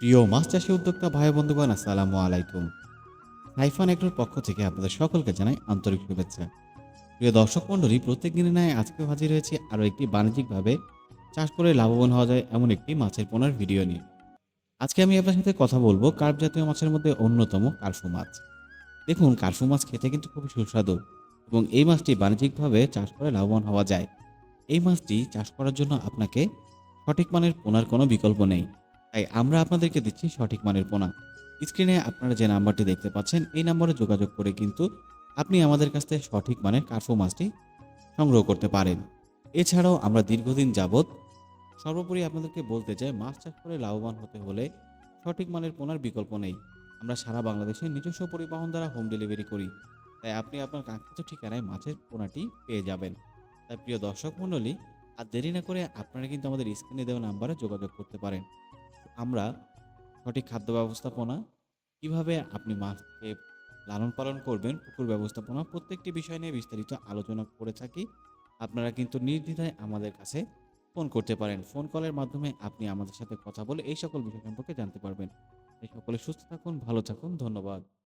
প্রিয় মাছ চাষি উদ্যোক্তা ভাই বন্ধুগণ, আসসালামু আলাইকুম। সাইফান এগ্রোর পক্ষ থেকে আপনাদের সকলকে জানাই আন্তরিক শুভেচ্ছা। প্রিয় দর্শক মণ্ডলী প্রত্যেক দিনে নয় আজকে হাজির হয়েছে আরও একটি বাণিজ্যিকভাবে চাষ করে লাভবান হওয়া যায় এমন একটি মাছের পোনার ভিডিও নিয়ে। আজকে আমি আপনার সাথে কথা বলব কার্প জাতীয় মাছের মধ্যে অন্যতম কার্ফু মাছ। দেখুন, কার্ফু মাছ খেতে কিন্তু খুবই সুস্বাদু এবং এই মাছটি বাণিজ্যিকভাবে চাষ করে লাভবান হওয়া যায়। এই মাছটি চাষ করার জন্য আপনাকে সঠিক মানের পোনার কোনো বিকল্প নেই। তাই আমরা আপনাদেরকে দিচ্ছি সঠিক মানের পোনা স্ক্রিনে আপনারা যে নাম্বারটি দেখতে পাচ্ছেন, এই নম্বরে যোগাযোগ করে কিন্তু আপনি আমাদের কাছ থেকে সঠিক মানের কার্ফু মাছটি সংগ্রহ করতে পারেন। এছাড়াও আমরা দীর্ঘদিন যাবৎ সর্বোপরি আপনাদেরকে বলতে চাই, মাছ চাষ করে লাভবান হতে হলে সঠিক মানের পোনার বিকল্প নেই। আমরা সারা বাংলাদেশে নিজস্ব পরিবহন দ্বারা হোম ডেলিভারি করি। তাই আপনি আপনার কাঙ্ক্ষিত ঠিকানায় মাছের পোনাটি পেয়ে যাবেন। তাই প্রিয় দর্শক মণ্ডলী, আর দেরি না করে আপনারা কিন্তু আমাদের স্ক্রিনে দেওয়া নাম্বারে যোগাযোগ করতে পারেন। আমরা সঠিক খাদ্য ব্যবস্থাপনা, কীভাবে আপনি মাছকে লালন পালন করবেন, পুকুর ব্যবস্থাপনা প্রত্যেকটি বিষয় নিয়ে বিস্তারিত আলোচনা করে থাকি। আপনারা কিন্তু নির্দ্বিধায় আমাদের কাছে ফোন করতে পারেন। ফোন কলের মাধ্যমে আপনি আমাদের সাথে কথা বলে এই সকল বিষয় সম্পর্কে জানতে পারবেন। এই সকলে সুস্থ থাকুন, ভালো থাকুন, ধন্যবাদ।